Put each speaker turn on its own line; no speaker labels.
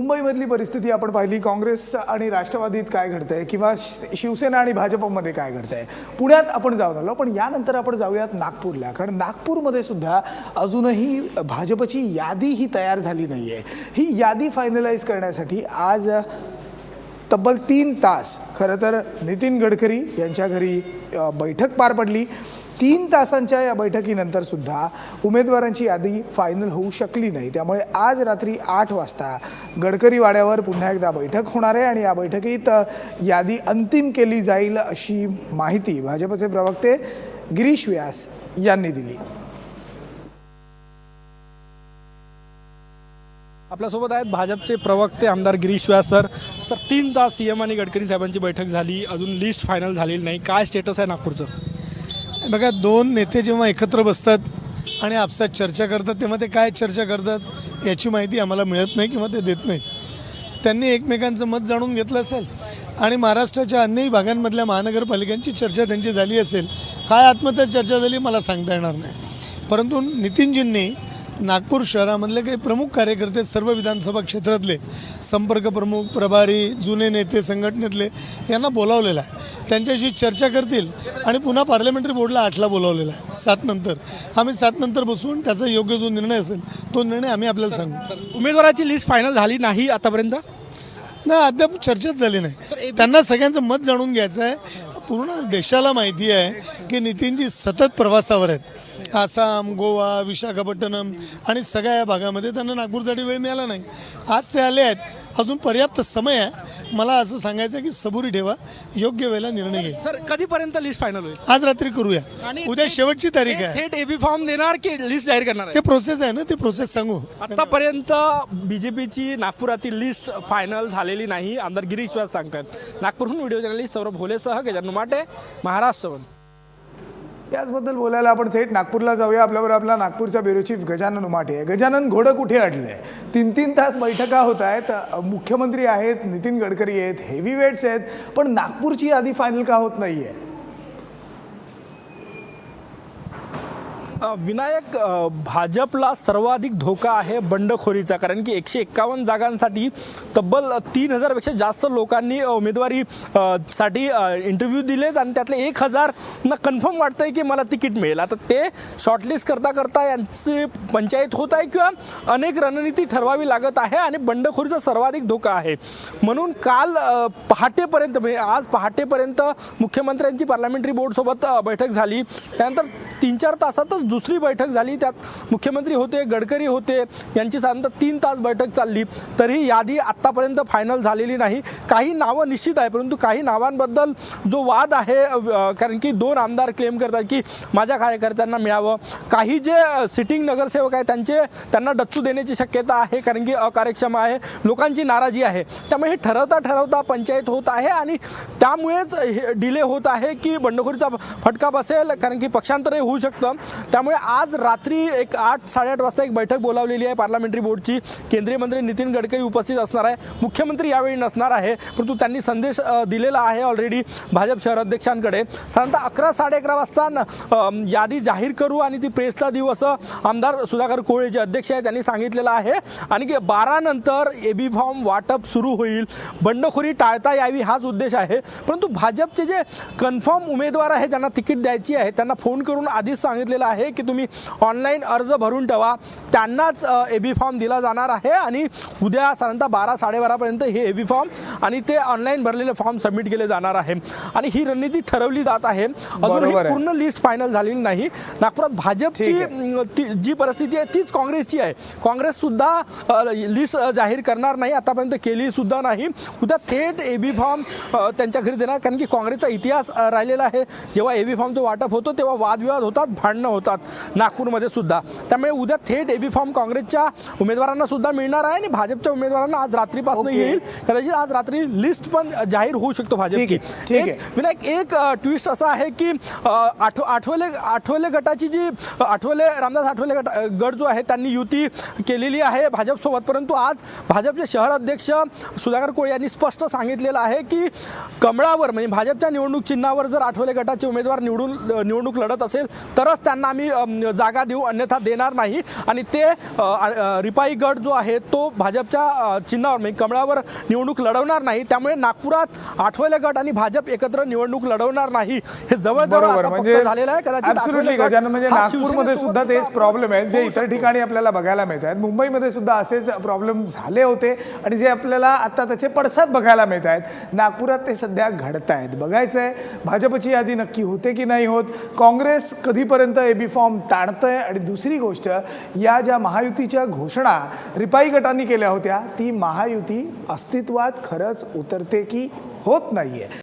मुंबईमधली परिस्थिती आपण पाहिली. काँग्रेस आणि राष्ट्रवादीत काय घडतंय किंवा शि- शिवसेना आणि भाजपमध्ये काय घडतंय? पुण्यात आपण जाऊन आलो पण यानंतर आपण जाऊयात नागपूरला. कारण नागपूरमध्ये सुद्धा अजूनही भाजपची यादी ही तयार झाली नाही आहे ही यादी फायनलाइज करण्यासाठी आज तब्बल तीन तास खरं तर नितीन गडकरी यांच्या घरी बैठक पार पडली. तीन तासांच्या या बैठकीनंतर सुद्धा उमेदवारांची यादी फायनल होऊ शकली नाही. त्यामुळे आज रात्री आठ वाजता गडकरी वाड्यावर पुन्हा एकदा बैठक होणार आहे आणि या बैठकीत यादी अंतिम केली जाईल अशी माहिती भाजपचे प्रवक्ते गिरीश व्यास यांनी दिली.
आपल्यासोबत आहेत भाजपचे प्रवक्ते आमदार गिरीश व्यास सर. सर तीन तास सी एम आणि गडकरी साहेबांची बैठक झाली. अजून लिस्ट फायनल झालेली नाही. काय स्टेटस आहे नागपूरचं?
बघा दोन नेते जेव्हा एकत्र बसतात आणि आपसात चर्चा करतात तेव्हा ते काय चर्चा करतात याची माहिती आम्हाला मिळत नाही किंवा ते देत नाही. त्यांनी एकमेकांचं मत जाणून घेतलं असेल आणि महाराष्ट्राच्या अन्यही भागांमधल्या महानगरपालिकांची चर्चा त्यांची झाली असेल काय आत्महत्या चर्चा झाली मला सांगता येणार नाही. परंतु नितीनजींनी नागपूर शहरामधले काही प्रमुख कार्यकर्ते सर्व विधानसभा क्षेत्रातले संपर्क प्रमुख प्रभारी जुने नेते संघटनेतले यांना बोलावलेलं आहे. त्यांच्याशी चर्चा करतील आणि पुन्हा पार्लमेंटरी बोर्डला आठला बोलावलेला आहे. सात नंतर. आम्ही सात नंतर बसून त्याचा योग्य जो निर्णय असेल तो निर्णय आम्ही आपल्याला सांगू.
उमेदवाराची लिस्ट फायनल झाली नाही आतापर्यंत?
नाही अद्याप चर्चाच झाली नाही. त्यांना सगळ्यांचं मत जाणून घ्यायचं आहे. पूर्ण देशाला माहिती आहे की नितीनजी सतत प्रवासावर आहेत. आसाम गोवा विशाखापट्टणम आणि सगळ्या या भागामध्ये त्यांना नागपूरसाठी वेळ मिळाला नाही. आज ते आले आहेत. अजून पर्याप्त समय आहे. मला असं सांगायचं की सबुरी ठेवा. योग्य वेळेला निर्णय घ्या.
सर कधीपर्यंत लिस्ट फायनल होईल?
आज रात्री करूया.
आणि
उद्या शेवटची तारीख आहे.
थेट एबी फॉर्म देणार की लिस्ट जाहीर करणार
ते प्रोसेस आहे ना? ते प्रोसेस सांगू.
आतापर्यंत बीजेपीची नागपुरातील लिस्ट फायनल झालेली नाही. आमदार गिरीश व्यास सांगतात नागपूरहून व्हिडिओ जर्नलिस्ट सौरभ भोलेसह गजानन माटे महाराष्ट्र.
याचबद्दल बोलायला आपण थेट नागपूरला जाऊया. आपल्याबरोबर आपला नागपूरचा ब्युरो चीफ गजानन उमाटे आहे. गजानन घोडं कुठे अडलंय तीन तीन तास बैठका होत आहेत. मुख्यमंत्री आहेत नितीन गडकरी आहेत हेवी वेट्स आहेत. पण नागपूरची यादी फायनल का होत नाही
आहे विनायक भाजपला सर्वाधिक धोका आहे बंडखोरीचा. कारण की एकशे एक्कावन्न जागांसाठी तब्बल तीन हजारपेक्षा जास्त लोकांनी उमेदवारी साठी इंटरव्ह्यू दिलेत आणि त्यातले एक हजार ना कन्फर्म वाटतंय की मला तिकीट मिळेल. आता ते शॉर्टलिस्ट करता करता यांची पंचायत होत आहे किंवा अनेक रणनीती ठरवावी लागत आहे आणि बंडखोरीचा सर्वाधिक धोका आहे. म्हणून काल पहाटेपर्यंत म्हणजे आज पहाटेपर्यंत मुख्यमंत्र्यांची पार्लमेंटरी बोर्डसोबत बैठक झाली. त्यानंतर तीन चार तासातच दुसरी बैठक झाली. त्यात मुख्यमंत्री होते गडकरी होते यांची साधारणतः तीन तास बैठक चालली. तरी यादी आत्तापर्यंत फायनल झालेली नाही. काही नावं निश्चित आहे परंतु काही नावांबद्दल जो वाद आहे कारण की दोन आमदार क्लेम करतात की माझ्या कार्यकर्त्यांना मिळावं. काही जे सिटिंग नगरसेवक आहे त्यांचे त्यांना डच्चू देण्याची शक्यता आहे कारण की अकार्यक्षम आहे. लोकांची नाराजी आहे. त्यामुळे हे ठरवता ठरवता पंचायत होत आहे आणि त्यामुळेच हे डिले होत आहे की बंडखोरीचा फटका बसेल कारण की पक्षांतरही होऊ शकतं. त्यामुळे आज रात्री एक आठ साडेआठ वाजता एक बैठक बोलावलेली आहे पार्लमेंटरी बोर्डची. केंद्रीय मंत्री नितीन गडकरी उपस्थित असणार आहे. मुख्यमंत्री यावेळी नसणार आहे परंतु त्यांनी संदेश दिलेला आहे ऑलरेडी भाजप शहर अध्यक्षांकडे. साधारणतः अकरा साडे अकरा वाजता न- यादी जाहीर करू आणि ती प्रेसला देऊ असं आमदार सुधाकर कोळे जे अध्यक्ष आहे त्यांनी सांगितलेलं आहे. आणि की बारा नंतर एबी फॉर्म वाटप सुरू होईल. बंडखोरी टाळता यावी हाच उद्देश आहे. परंतु भाजपचे जे कन्फर्म उमेदवार आहे ज्यांना तिकीट द्यायची आहे त्यांना फोन करून आधीच सांगितलेलं आहे की तुम्ही ऑनलाईन अर्ज भरून ठेवा. त्यांनाच ए बी फॉर्म दिला जाणार आहे आणि उद्या साधारणतः बारा साडेबारापर्यंत हे ए बी फॉर्म आणि ते ऑनलाईन भरलेले फॉर्म सबमिट केले जाणार आहे. आणि ही रणनीती ठरवली जात आहे. अजूनही. पूर्ण लिस्ट फायनल झालेली नाही. नागपुरात भाजपची जी परिस्थिती आहे तीच काँग्रेसची आहे. काँग्रेस सुद्धा लिस्ट जाहीर करणार नाही. आतापर्यंत केली सुद्धा नाही. उद्या थेट एबी फॉर्म अ, त्यांच्या घरी देणार. कारण की काँग्रेसचा इतिहास राहिलेला आहे. जेव्हा एबी फॉर्मचं वाटप होतं तेव्हा वादविवाद होतात भांडणं होतात. नागपूरमध्ये सुद्धा. त्यामुळे उद्या थेट एबी फॉर्म काँग्रेसच्या उमेदवारांना सुद्धा मिळणार आहे. आणि भाजपच्या उमेदवारांना आज रात्रीपासून. येईल. कदाचित आज रात्री लिस्ट पण जाहीर होऊ शकतो भाजपची.
ठीक आहे,
विनायक एक ट्विस्ट असा आहे की आठ आठवले आठवले गटाची जी आठवले रामदास आठवले गट गट जो आहे त्यांनी युती केलेली आहे भाजपसोबत परंतु आज भाजपचे शहर अध्यक्ष सुधाकर कोळे यांनी स्पष्ट सांगितलेलं आहे की कमळावर म्हणजे भाजपच्या निवडणूक चिन्हावर जर आठवले गटाचे उमेदवार निवडून निवडणूक लढत असेल तरच त्यांना आम्ही जागा देऊ अन्यथा देणार नाही. आणि ते रिपाई गट जो आहे तो भाजपच्या चिन्हावर म्हणजे कमळावर निवडणूक लढवणार नाही त्यामुळे नागपुरात आठवले गट आणि भाजप एकत्र निवडणूक लढवणार नाही. हे जवळजवळ
म्हणजे
झालेलं आहे. कदाचित
म्हणजे नागपूरमध्ये सुद्धा तेच प्रॉब्लेम आहेत जे इतर. ठिकाणी आपल्याला बघायला मिळत आहेत मुंबईमध्ये सुद्धा असेच प्रॉब्लेम झाले होते. आणि जे आपल्याला आता त्याचे पडसाद बघायला मिळत आहेत नागपुरात ते सध्या घडत आहेत बघायचं आहे भाजपची यादी नक्की होते की नाही होत? काँग्रेस कधीपर्यंत एबी फॉर्म ताणतंय? आणि दुसरी गोष्ट या ज्या महायुतीच्या घोषणा रिपाई गटांनी केल्या होत्या ती महायुती अस्तित्वात गरज उतरते की होत नाहीये.